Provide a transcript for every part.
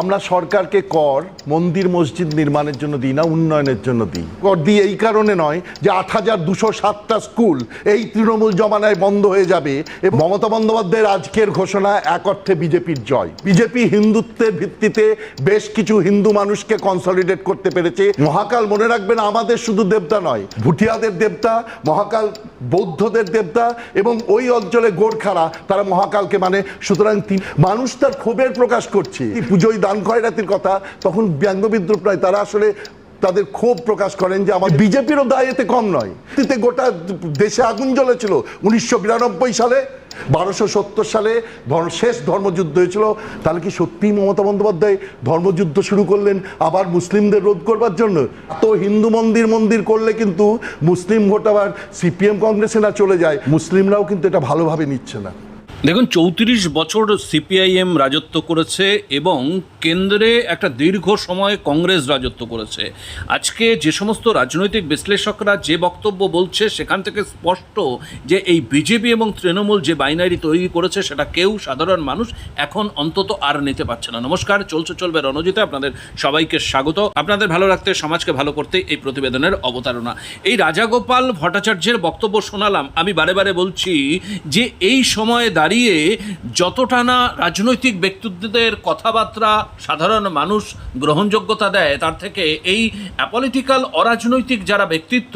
আমরা সরকারকে কর, মন্দির, মসজিদ নির্মাণের জন্য দিই না, উন্নয়নের জন্য দিই। কর দিই এই কারণে নয় যে আট হাজার দুশো সাতটা স্কুল এই তৃণমূল জমানায় বন্ধ হয়ে যাবে এবং মমতা বন্দ্যোপাধ্যায়ের আজকের ঘোষণা এক অর্থে বিজেপির জয়। বিজেপি হিন্দুত্বের ভিত্তিতে বেশ কিছু হিন্দু মানুষকে কনসলিডেট করতে পেরেছে। মহাকাল মনে রাখবেন আমাদের শুধু দেবতা নয়, ভুটিয়াদের দেবতা, মহাকাল বৌদ্ধদের দেবতা এবং ওই অঞ্চলে গোর্খারা, তারা মহাকালকে মানে সুতরাং মানুষ তার ক্ষোভের প্রকাশ করছে। পুজোয় দান খয়রাতির কথা, তখন ব্যঙ্গ বিদ্রুপ নয়, তারা আসলে তাদের ক্ষোভ প্রকাশ করেন যে আমার বিজেপিরও দায় এতে কম নয়। গোটা দেশে আগুন জ্বলেছিল। উনিশশো বিরানব্বই সালে বারোশো সত্তর সালে শেষ ধর্মযুদ্ধ হয়েছিল। তাহলে কি সত্যিই মমতা বন্দ্যোপাধ্যায় ধর্মযুদ্ধ শুরু করলেন আবার মুসলিমদের রোধ করবার জন্য? তো হিন্দু মন্দির মন্দির করলে কিন্তু মুসলিম ভোট আবার সিপিএম কংগ্রেসে না চলে যায়। মুসলিমরাও কিন্তু এটা ভালোভাবে নিচ্ছে না। দেখুন, চৌত্রিশ বছর সিপিআইএম রাজত্ব করেছে এবং কেন্দ্রে একটা দীর্ঘ সময় কংগ্রেস রাজত্ব করেছে। আজকে যে সমস্ত রাজনৈতিক বিশ্লেষকরা যে বক্তব্য বলছে, সেখান থেকে স্পষ্ট যে এই বিজেপি এবং তৃণমূল যে বাইনারি তৈরি করেছে, সেটা কেউ সাধারণ মানুষ এখন অন্তত আর নিতে পারছে না। নমস্কার, চলছে, চলবে রণজিতে আপনাদের সবাইকে স্বাগত। আপনাদের ভালো রাখতে, সমাজকে ভালো করতে এই প্রতিবেদনের অবতারণা। এই রাজাগোপাল ভট্টাচার্যের বক্তব্য শোনালাম। আমি বারে বারে বলছি যে এই সময়ে দাঁড়িয়ে যতটা না রাজনৈতিক ব্যক্তিত্বদের কথাবার্তা সাধারণ মানুষ গ্রহণযোগ্যতা দেয়, তার থেকে এই অ্যাপলিটিক্যাল অরাজনৈতিক যারা ব্যক্তিত্ব,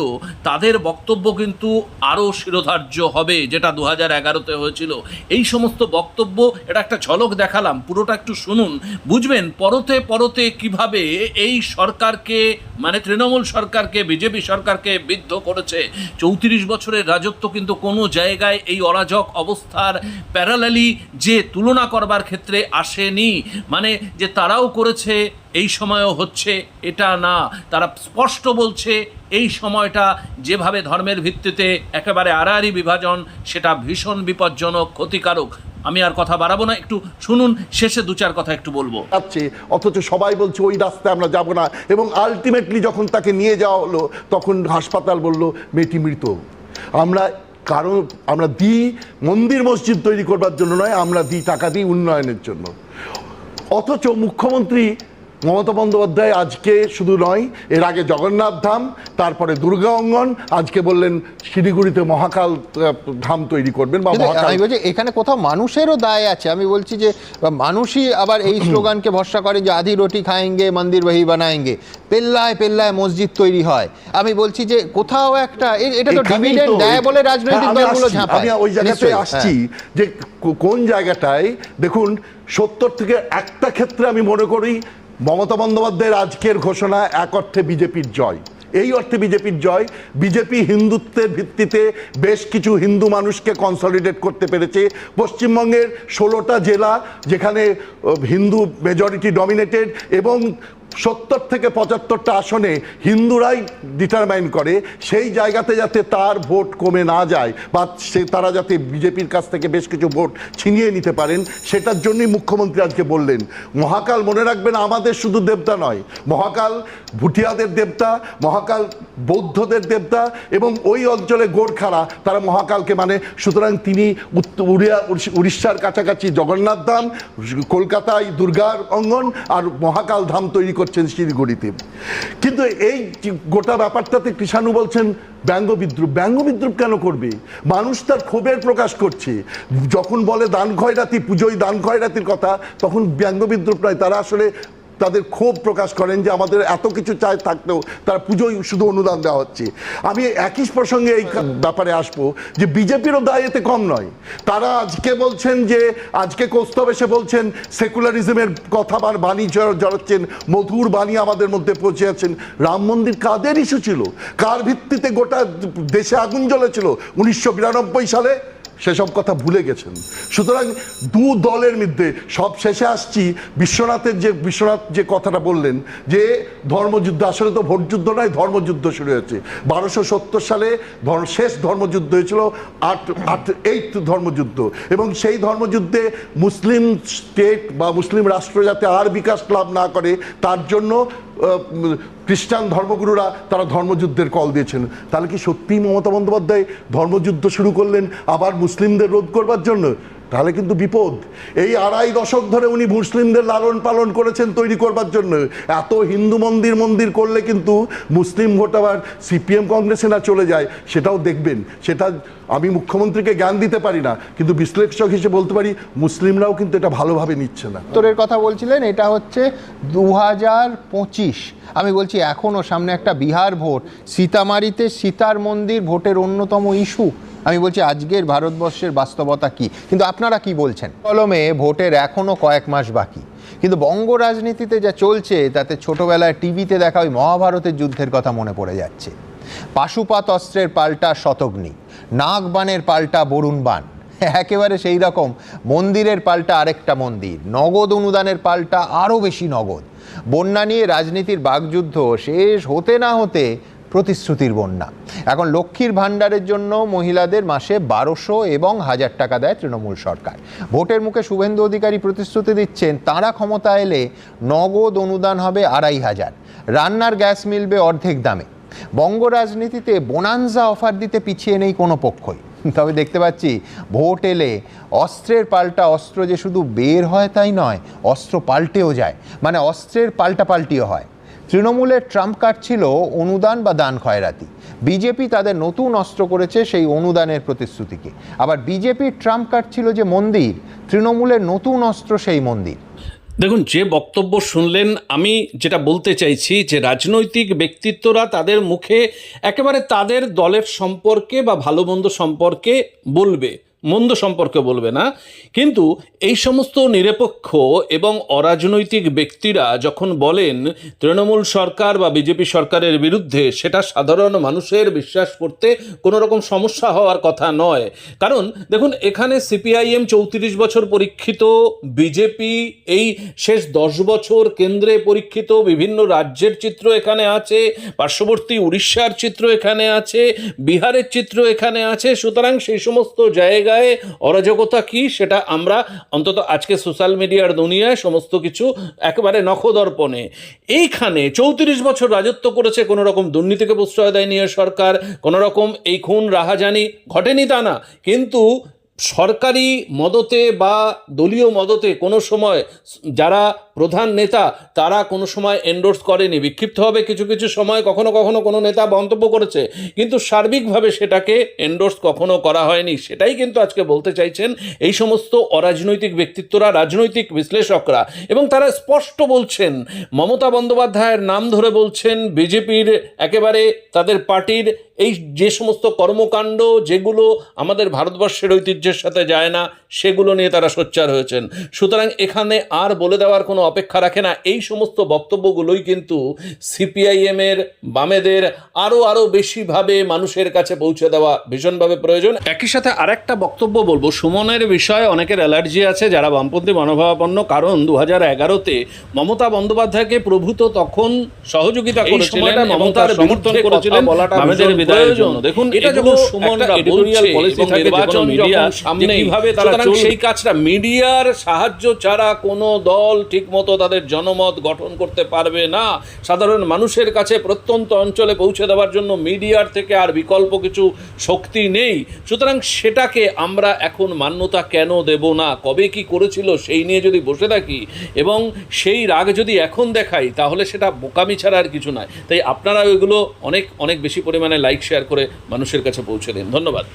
তাদের বক্তব্য কিন্তু আরও শিরোধার্য হবে, যেটা দু হাজার এগারোতে হয়েছিল। এই সমস্ত বক্তব্য, এটা একটা ঝলক দেখালাম, পুরোটা একটু শুনুন। বুঝবেন, পরতে পরতে কীভাবে এই সরকারকে মানে তৃণমূল সরকারকে, বিজেপি সরকারকে বিদ্ধ করেছে। চৌত্রিশ বছরের রাজত্ব কিন্তু কোনো জায়গায় এই অরাজক অবস্থার প্যারালালি যে তুলনা করবার ক্ষেত্রে আসেনি। মানে যে তারাও করেছে, এই সময়ও হচ্ছে, এটা না। তারা স্পষ্ট বলছে, এই সময়টা যেভাবে ধর্মের ভিত্তিতে একেবারে আড়াআড়ি বিভাজন, সেটা ভীষণ বিপজ্জনক, ক্ষতিকারক। আমি আর কথা বাড়াবো না, একটু শুনুন, শেষে দু চার কথা একটু বলব। যাচ্ছে, অথচ সবাই বলছে ওই রাস্তায় আমরা যাব না, এবং আলটিমেটলি যখন তাকে নিয়ে যাওয়া হলো, তখন হাসপাতাল বলল, মেয়েটি মৃত। আমরা কারণ আমরা দিই মন্দির মসজিদ তৈরি করবার জন্য নয়, আমরা দিই টাকা দিই উন্নয়নের জন্য। অথচ মুখ্যমন্ত্রী মমতা বন্দ্যোপাধ্যায় আজকে শুধু নয় এর আগে জগন্নাথ ধাম তারপরে দুর্গা অঙ্গন আজকে বললেন শিলিগুড়িতে মহাকাল ধাম তৈরি করবেন বা মহাকাল। এখানে কোথাও মানুষেরও দায় আছে। আমি বলছি যে মানুষই আবার এই স্লোগানকে ভরসা করে যে আধি রুটি খায়েঙ্গে মন্দির বহি বানায়েঙ্গে পেল্লায় পেল্লায় মসজিদ তৈরি হয়। আমি বলছি যে কোথাও একটা এটা তো ডিভিডেন্ড দেয় বলে রাজনৈতিক হ্যাঁ, দলগুলো ঝাঁপায়। আমি ওই জায়গাতে আসছি হ্যাঁ। যে কোন জায়গাটায় দেখুন সত্তর থেকে একটা ক্ষেত্রে আমি মনে করি মমতা বন্দ্যোপাধ্যায়ের আজকের ঘোষণা এক অর্থে বিজেপির জয়। এই অর্থে বিজেপির জয়, বিজেপি হিন্দুত্বের ভিত্তিতে বেশ কিছু হিন্দু মানুষকে কনসলিডেট করতে পেরেছে। পশ্চিমবঙ্গের ষোলোটা জেলা যেখানে হিন্দু মেজরিটি ডমিনেটেড এবং সত্তর থেকে পঁচাত্তরটা আসনে হিন্দুরাই ডিটারমাইন করে সেই জায়গাতে যাতে তার ভোট কমে না যায় বা সে তারা যাতে বিজেপির কাছ থেকে বেশ কিছু ভোট ছিনিয়ে নিতে পারেন, সেটার জন্যই মুখ্যমন্ত্রী আজকে বললেন। মহাকাল মনে রাখবেন আমাদের শুধু দেবতা নয়, মহাকাল ভুটিয়াদের দেবতা, মহাকাল বৌদ্ধদের দেবতা এবং ওই অঞ্চলে গোর্খারা, তারা মহাকালকে মানে সুতরাং তিনি উড়িয়া উড়িষ্যার কাছাকাছি জগন্নাথ ধাম কলকাতায় দুর্গার অঙ্গন আর মহাকাল ধাম তৈরি করছেন শিলিগুড়িতে। কিন্তু এই গোটা ব্যাপারটাতে কৃষাণু বলছেন ব্যঙ্গ বিদ্রুপ। ব্যঙ্গ বিদ্রুপ কেন করবে? মানুষ তার ক্ষোভের প্রকাশ করছে। যখন বলে দান খয়রাতি পুজোয় দান খয়রাতির কথা, তখন ব্যঙ্গ বিদ্রুপ নয়। তারা আসলে তাদের ক্ষোভ প্রকাশ করেন যে আমাদের এত কিছু চাই থাকলেও তারা পুজোয় শুধু অনুদান দেওয়া হচ্ছে। আমি একই প্রসঙ্গে এই ব্যাপারে আসব যে বিজেপিরও দায় এতে কম নয়। তারা আজকে বলছেন যে, আজকে কৌস্তব এসে বলছেন, সেকুলারিজমের কথা বা বাণী জড়াচ্ছেন, মধুর বাণী আমাদের মধ্যে পৌঁছে আছেন রাম মন্দির কাদের ইস্যু ছিল? কার ভিত্তিতে গোটা দেশে আগুন জ্বলেছিল? উনিশশো বিরানব্বই সালে সেসব কথা ভুলে গেছেন। সুতরাং দু দলের মধ্যে সব শেষে আসছি বিশ্বনাথের যে, বিশ্বনাথ যে কথাটা বললেন যে, ধর্মযুদ্ধ, আসলে তো ভোটযুদ্ধ নয়, ধর্মযুদ্ধ শুরু হয়েছে। বারোশো সত্তর সালে শেষ ধর্মযুদ্ধ হয়েছিল, আট আট এইট ধর্মযুদ্ধ। এবং সেই ধর্মযুদ্ধে মুসলিম স্টেট বা মুসলিম রাষ্ট্র যাতে আর বিকাশ লাভ না করে, তার জন্য খ্রিস্টান ধর্মগুরুরা তারা ধর্মযুদ্ধের কল দিয়েছেন। তাহলে কি সত্যিই মমতা বন্দ্যোপাধ্যায় ধর্মযুদ্ধ শুরু করলেন আবার মুসলিমদের রোধ করবার জন্য? তাহলে কিন্তু বিপদ। এই আড়াই দশক ধরে উনি মুসলিমদের লালন পালন করেছেন তৈরি করবার জন্য। এত হিন্দু মন্দির মন্দির করলে কিন্তু মুসলিম ভোট আবার সিপিএম কংগ্রেসে না চলে যায়, সেটাও দেখবেন। সেটা আমি মুখ্যমন্ত্রীকে জ্ঞান দিতে পারি না, কিন্তু বিশ্লেষক হিসেবে বলতে পারি মুসলিমরাও কিন্তু এটা ভালোভাবে নিচ্ছে না। উত্তরের কথা বলছিলেন, এটা হচ্ছে দু হাজার পঁচিশ। আমি বলছি, এখনও সামনে একটা বিহার ভোট। সীতামারিতে সীতার মন্দির ভোটের অন্যতম ইস্যু। আমি বলছি আজকের ভারতবর্ষের বাস্তবতা কি? কিন্তু আপনারা কি বলছেন? কলমে ভোটের এখনও কয়েক মাস বাকি। কিন্তু বঙ্গ রাজনীতিতে যা চলছে, তাতে ছোটবেলায় টিভিতে দেখা ওই মহাভারতের যুদ্ধের কথা মনে পড়ে যাচ্ছে। পাশুপাত অস্ত্রের পাল্টা শতগ্নি, নাগবানের পাল্টা বরুণ বান, একেবারে সেই রকম মন্দিরের পাল্টা আরেকটা মন্দির, নগদ অনুদানের পাল্টা আরও বেশি নগদ। বন্যা নিয়ে রাজনীতির বাগযুদ্ধ শেষ হতে না হতে প্রতিশ্রুতির বন্যা। এখন লক্ষ্মীর ভাণ্ডারের জন্য মহিলাদের মাসে বারোশো এবং হাজার টাকা দেয় তৃণমূল সরকার। ভোটের মুখে শুভেন্দু অধিকারী প্রতিশ্রুতি দিচ্ছেন, তারা ক্ষমতা এলে নগদ অনুদান হবে আড়াই হাজার। রান্নার গ্যাস মিলবে অর্ধেক দামে। বঙ্গ রাজনীতিতে বোনানজা অফার দিতে পিছিয়ে নেই কোনো পক্ষই। তবে দেখতে পাচ্ছি, ভোট এলে অস্ত্রের পাল্টা অস্ত্র যে শুধু বের হয় তাই নয়, অস্ত্র পাল্টেও যায়। মানে অস্ত্রের পাল্টা পাল্টিও হয়। তৃণমূলের ট্রাম্প কার্ড ছিল অনুদান বা দান খয়রাতি। বিজেপি তাদের নতুন অস্ত্র করেছে সেই অনুদানের প্রতিশ্রুতিকে। আবার বিজেপির ট্রাম্প কার্ড ছিল যে মন্দির তৃণমূলের নতুন অস্ত্র সেই মন্দির। দেখুন, যে বক্তব্য শুনলেন, আমি যেটা বলতে চাইছি যে রাজনৈতিক ব্যক্তিত্বরা তাদের মুখে একেবারে তাদের দলের সম্পর্কে বা ভালো মন্দ সম্পর্কে বলবে। মন্দ সম্পর্কে বলবে না। কিন্তু এই সমস্ত নিরপেক্ষ এবং অরাজনৈতিক ব্যক্তিরা যখন বলেন, তৃণমূল সরকার বা বিজেপি সরকারের বিরুদ্ধে সেটা সাধারণ মানুষের বিশ্বাস করতে কোনো রকম সমস্যা হওয়ার কথা নয়। কারণ দেখুন, এখানে সিপিআইএম চৌত্রিশ বছর পরীক্ষিত, বিজেপি এই শেষ দশ বছর কেন্দ্রে পরীক্ষিত, বিভিন্ন রাজ্যের চিত্র এখানে আছে, পার্শ্ববর্তী উড়িষ্যার চিত্র এখানে আছে, বিহারের চিত্র এখানে আছে, সুতরাং সেই সমস্ত জায়গায় অরাজকতা কি সেটা আমরা অন্তত আজকে সোশ্যাল মিডিয়ার দুনিয়ায় সমস্ত কিছু একেবারে নখদর্পণে। এইখানে চৌত্রিশ বছর রাজত্ব করেছে কোনো রকম দুর্নীতিকে প্রশ্রয় দেয়নি সরকার কোনো রকম এই খুন, রাহাজানি ঘটেনি তা না। কিন্তু সরকারি মদতে বা দলীয় মদতে কোনো সময় যারা প্রধান নেতা, তারা কোনো সময় এন্ডোর্স করেনি। বিক্ষিপ্তভাবে কিছু কিছু সময় কখনো কখনো কোনো নেতা মন্তব্য করেছে, কিন্তু সার্বিকভাবে সেটাকে এন্ডোর্স কখনো করা হয়নি। সেটাই কিন্তু আজকে বলতে চাইছেন এই সমস্ত অরাজনৈতিক ব্যক্তিত্বরা, রাজনৈতিক বিশ্লেষকরা। এবং তারা স্পষ্ট বলছেন, মমতা বন্দ্যোপাধ্যায়ের নাম ধরে বলছেন, বিজেপির একেবারে তাদের পার্টির এই যে সমস্ত কর্মকাণ্ড, যেগুলো আমাদের ভারতবর্ষের ঐতিহ্যের সাথে যায় না সেগুলো নিয়ে তারা সোচ্চার হয়েছেন। সুতরাং এখানে আর বলে দেওয়ার কোনো অপেক্ষা রাখে না। এই সমস্ত বক্তব্যগুলোই কিন্তু সিপিআইএমের বামেদের আরও আরও বেশিভাবে মানুষের কাছে পৌঁছে দেওয়া ভীষণভাবে প্রয়োজন। একই সাথে আরেকটা বক্তব্য বলব সুমনের বিষয়ে অনেকের অ্যালার্জি আছে যারা বামপন্থী মনোভাবাপন্ন কারণ দু হাজার এগারোতে মমতা বন্দ্যোপাধ্যায়কে প্রভূত তখন সহযোগিতা করেছিলেন মমতার সমর্থন করেছিলেন। বামেদের বিদায়ের জন্য। দেখুন এটা যখন সুমনরা পলিসি থাকে নির্বাচন মিডিয়া সামনে কীভাবে তারা সেই কাজটা মিডিয়ার সাহায্য ছাড়া কোনো দল ঠিকমতো তাদের জনমত গঠন করতে পারবে না। সাধারণ মানুষের কাছে প্রত্যন্ত অঞ্চলে পৌঁছে দেওয়ার জন্য মিডিয়ার থেকে আর বিকল্প কিছু শক্তি নেই। সুতরাং সেটাকে আমরা এখন মান্যতা কেন দেব না? কবে কি করেছিল সেই নিয়ে যদি বসে থাকি এবং সেই রাগ যদি এখন দেখাই তাহলে সেটা বোকামি ছাড়া আর কিছু নয়। তাই আপনারা ওইগুলো অনেক অনেক বেশি পরিমাণে লাইক শেয়ার করে মানুষের কাছে পৌঁছে দিন। ধন্যবাদ।